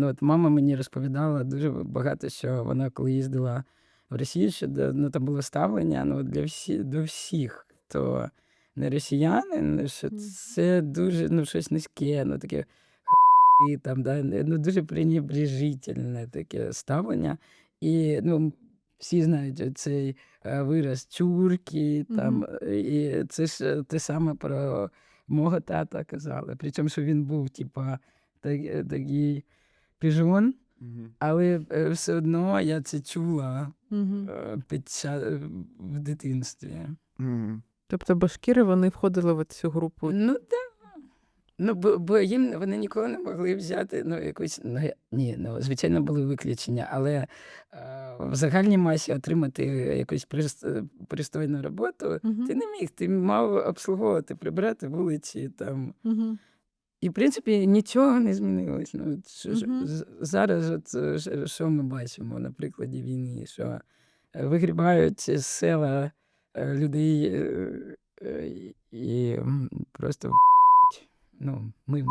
Ну, от мама мені розповідала дуже багато, що вона, коли їздила в Росію, що ну, там було ставлення ну, для всі, до всіх, хто не росіянин, що це дуже ну, щось низьке, ну таке «х**і», там, да, ну, дуже пренебрежительне таке ставлення. І ну, всі знають цей е, вираз чурки, там, е, і це ж е, те саме про мого тата казали. Причому, що він був, типа, так- такий піжон, Мгм. але е, все одно я це чула Мгм. е, під час в дитинстві. Мгм. Тобто башкіри вони входили в цю групу. Ну так. Ну, бо, бо їм вони ніколи не могли взяти ну, якусь. Ну, я- ні, ну, звичайно, були виключення, але е, в загальній масі отримати якусь прис- пристойну роботу Мгм. ти не міг. Ти мав обслуговувати, прибирати вулиці там. Мгм. І, в принципі, нічого не змінилось. Ну, що- з- зараз, от, що- що ми бачимо на прикладі війни, що вигрібають з села е, людей і просто в***ють. ну, ми.